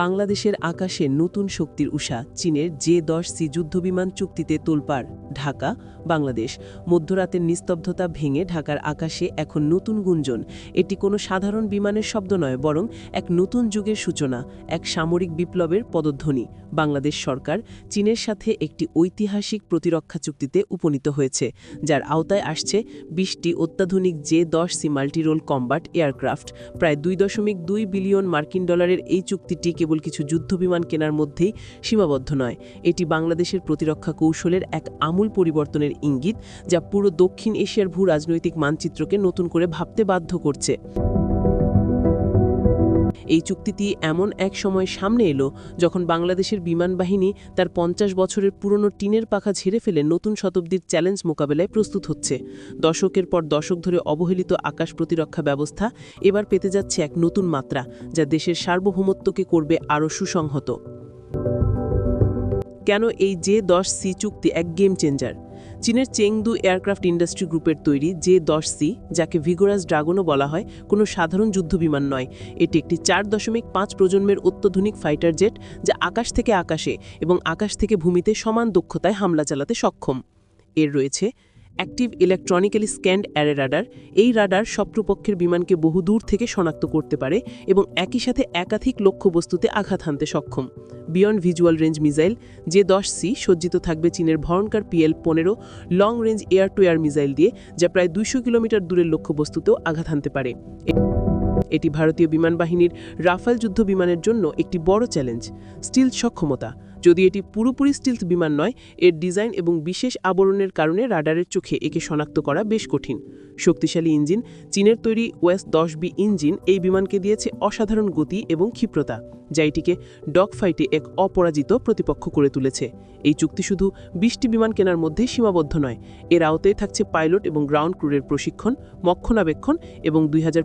বাংলাদেশের আকাশে নতুন শক্তির উষা, চীনের জে দশ সি যুদ্ধবিমান চুক্তিতে তোলপাড়, ঢাকা, বাংলাদেশ। মধ্যরাতের নিস্তব্ধতা ভেঙে ঢাকার আকাশে এখন নতুন গুঞ্জন। এটি কোনো সাধারণ বিমানের শব্দ নয়, বরং এক নতুন যুগের সূচনা, এক সামরিক বিপ্লবের পদধ্বনি। বাংলাদেশ সরকার চীনের সাথে একটি ঐতিহাসিক প্রতিরক্ষা চুক্তিতে উপনীত হয়েছে, যার আওতায় আসছে বিশটি অত্যাধুনিক জে দশ সি মাল্টিরোল কম্বাট এয়ারক্রাফট। প্রায় দুই দশমিক দুই বিলিয়ন মার্কিন ডলারের এই চুক্তিটি কেবল কিছু যুদ্ধবিমান কেনার মধ্যেই সীমাবদ্ধ নয়। এটি বাংলাদেশের প্রতিরক্ষা কৌশলের এক আমূল পরিবর্তনের ইঙ্গিত, যা পুরো দক্ষিণ এশিয়ার ভূ রাজনৈতিক মানচিত্রকে নতুন করে ভাবতে বাধ্য করছে। এই চুক্তিটি এমন এক সময় সামনে এলো যখন বাংলাদেশের বিমান বাহিনী তার পঞ্চাশ বছরের পুরনো টিনের পাখা ঝেড়ে ফেলে নতুন শতাব্দীর চ্যালেঞ্জ মোকাবেলায় প্রস্তুত হচ্ছে। দশকের পর দশক ধরে অবহেলিত আকাশ প্রতিরক্ষা ব্যবস্থা এবার পেতে যাচ্ছে এক নতুন মাত্রা, যা দেশের সার্বভৌমত্বকে করবে আরও সুসংহত। কেন এই জে দশ সি চুক্তি এক গেম চেঞ্জার? চীনের চেংদু এয়ারক্রাফট ইন্ডাস্ট্রি গ্রুপের তৈরি জে দশ সি, যাকে ভিগোরাস ড্রাগনও বলা হয়, কোনো সাধারণ যুদ্ধবিমান নয়। এটি একটি চার দশমিক পাঁচ প্রজন্মের অত্যাধুনিক ফাইটার জেট যা আকাশ থেকে আকাশে এবং আকাশ থেকে ভূমিতে সমান দক্ষতায় হামলা চালাতে সক্ষম। এর রয়েছে active electronically scanned array radar. এই রাডার শত্রুপক্ষের বিমানকে বহু দূর থেকে শনাক্ত করতে পারে এবং একই সাথে একাধিক লক্ষ্যবস্তুতে আঘাত হানতে সক্ষম। বিয়ন্ড ভিজুয়াল রেঞ্জ মিসাইল, যে দশ সি সজ্জিত থাকবে চীনের ভয়ঙ্কর পিএল পনেরো long range air to air missile দিয়ে, যা প্রায় দুইশো কিলোমিটার দূরের লক্ষ্যবস্তুতেও আঘাত হানতে পারে। এটি ভারতীয় বিমান বাহিনীর রাফাল যুদ্ধ বিমানের জন্য একটি বড় চ্যালেঞ্জ, স্টিল সক্ষমতা। যদি এটি পুরোপুরি স্টিলথ বিমান নয়, এর ডিজাইন এবং বিশেষ আবরণের কারণে রাডারের চোখে একে শনাক্ত করা বেশ কঠিন। শক্তিশালী ইঞ্জিন, চীনের তৈরি ওয়েস দশ বি ইঞ্জিন এই বিমানকে দিয়েছে অসাধারণ গতি এবং ক্ষিপ্রতা, যা এটিকে ডগ ফাইটে এক অপরাজিত প্রতিপক্ষ করে তুলেছে। এই চুক্তি শুধু বিশটি বিমান কেনার মধ্যেই সীমাবদ্ধ নয়, এর আওতায় থাকছে পাইলট এবং গ্রাউন্ড ক্রুরের প্রশিক্ষণ, মক্ষণাবেক্ষণ এবং দুই হাজার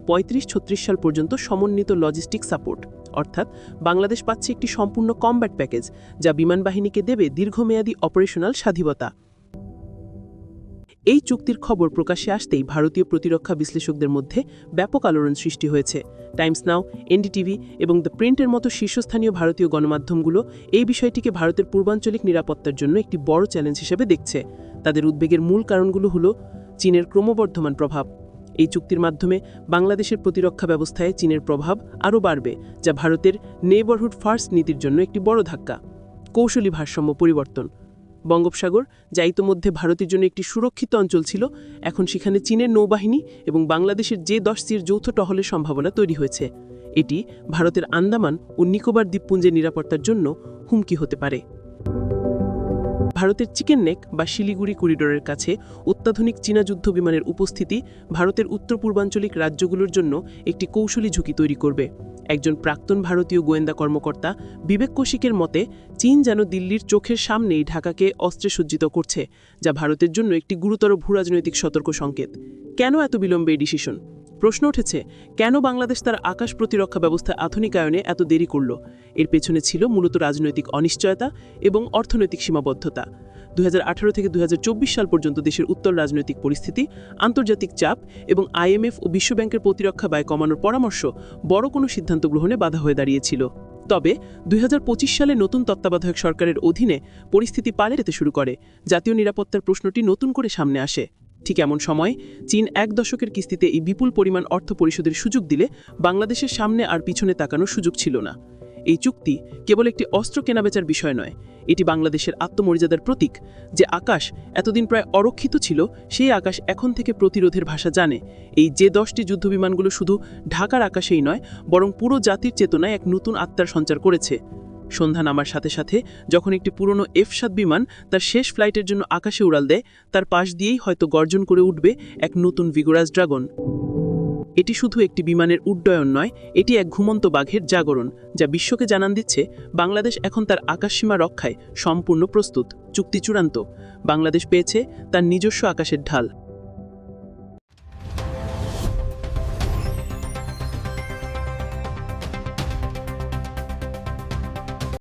সাল পর্যন্ত সমন্বিত লজিস্টিক সাপোর্ট। অর্থাৎ, বাংলাদেশ পাচ্ছে একটি সম্পূর্ণ কমব্যাট প্যাকেজ, যা বিমান বাহিনীকে দেবে দীর্ঘমেয়াদী অপারেশনাল স্বাধীনতা। এই চুক্তির খবর প্রকাশ্যে আসতেই ভারতীয় প্রতিরক্ষা বিশ্লেষকদের মধ্যে ব্যাপক আলোড়ন সৃষ্টি হয়েছে। টাইমস নাও, এনডিটিভি এবং দ্য প্রিন্টের মতো শীর্ষস্থানীয় ভারতীয় গণমাধ্যমগুলো এই বিষয়টিকে ভারতের পূর্বাঞ্চলিক নিরাপত্তার জন্য একটি বড় চ্যালেঞ্জ হিসেবে দেখছে। তাদের উদ্বেগের মূল কারণগুলো হল চীনের ক্রমবর্ধমান প্রভাব। এই চুক্তির মাধ্যমে বাংলাদেশের প্রতিরক্ষা ব্যবস্থায় চীনের প্রভাব আরও বাড়বে, যা ভারতের নেইবারহুড ফার্স্ট নীতির জন্য একটি বড় ধাক্কা। কৌশলী ভারসাম্য পরিবর্তন। বঙ্গোপসাগর, যা ইতোমধ্যে ভারতের জন্য একটি সুরক্ষিত অঞ্চল ছিল, এখন সেখানে চীনের নৌবাহিনী এবং বাংলাদেশের যে দশ সির যৌথ টহলের সম্ভাবনা তৈরি হয়েছে। এটি ভারতের আন্দামান ও নিকোবর দ্বীপপুঞ্জের নিরাপত্তার জন্য হুমকি হতে পারে। ভারতের চিকেন নেক বা শিলিগুড়ি করিডোরের কাছে অত্যাধুনিক চীনা যুদ্ধ বিমানের উপস্থিতি ভারতের উত্তর পূর্বাঞ্চলিক রাজ্যগুলোর জন্য একটি কৌশলী ঝুঁকি তৈরি করবে। একজন প্রাক্তন ভারতীয় গোয়েন্দা কর্মকর্তা বিবেক কৌশিকের মতে, চীন যেন দিল্লির চোখের সামনেই ঢাকাকে অস্ত্রে সজ্জিত করছে, যা ভারতের জন্য একটি গুরুতর ভূরাজনৈতিক সতর্ক সংকেত কেন এত বিলম্বে ডিসিশন? প্রশ্ন উঠেছে, কেন বাংলাদেশ তার আকাশ প্রতিরক্ষা ব্যবস্থা আধুনিকায়নে এত দেরি করল? এর পেছনে ছিল মূলত রাজনৈতিক অনিশ্চয়তা এবং অর্থনৈতিক সীমাবদ্ধতা। দুই হাজার আঠারো থেকে দুই হাজার চব্বিশ সাল পর্যন্ত দেশের উত্তর রাজনৈতিক পরিস্থিতি, আন্তর্জাতিক চাপ এবং আইএমএফ ও বিশ্বব্যাংকের প্রতিরক্ষা ব্যয় কমানোর পরামর্শ বড় কোনো সিদ্ধান্ত গ্রহণে বাধা হয়ে দাঁড়িয়েছিল। তবে দুই হাজার পঁচিশ সালে নতুন তত্ত্বাবধায়ক সরকারের অধীনে পরিস্থিতি পালে যেতে শুরু করে। জাতীয় নিরাপত্তার প্রশ্নটি নতুন করে সামনে আসে। ঠিক এমন সময় চীন এক দশকের কিস্তিতে এই বিপুল পরিমাণ অর্থ পরিশোধের সুযোগ দিলে বাংলাদেশের সামনে আর পিছনে তাকানোর সুযোগ ছিল না। এই চুক্তি কেবল একটি অস্ত্র কেনাবেচার বিষয় নয়, এটি বাংলাদেশের আত্মমর্যাদার প্রতীক। যে আকাশ এতদিন প্রায় অরক্ষিত ছিল, সেই আকাশ এখন থেকে প্রতিরোধের ভাষা জানে। এই যে দশটি যুদ্ধবিমানগুলো শুধু ঢাকার আকাশেই নয়, বরং পুরো জাতির চেতনায় এক নতুন আত্মার সঞ্চার করেছে। সন্ধ্যা নামার সাথে সাথে যখন একটি পুরনো এফ সাত বিমান তার শেষ ফ্লাইটের জন্য আকাশে উড়াল দেয়, তার পাশ দিয়েই হয়তো গর্জন করে উঠবে এক নতুন ভিগোরাস ড্রাগন। এটি শুধু একটি বিমানের উড্ডয়ন নয়, এটি এক ঘুমন্ত বাঘের জাগরণ, যা বিশ্বকে জানান দিচ্ছে, বাংলাদেশ এখন তার আকাশসীমা রক্ষায় সম্পূর্ণ প্রস্তুত, চুক্তি চূড়ান্ত। বাংলাদেশ পেয়েছে তার নিজস্ব আকাশের ঢাল।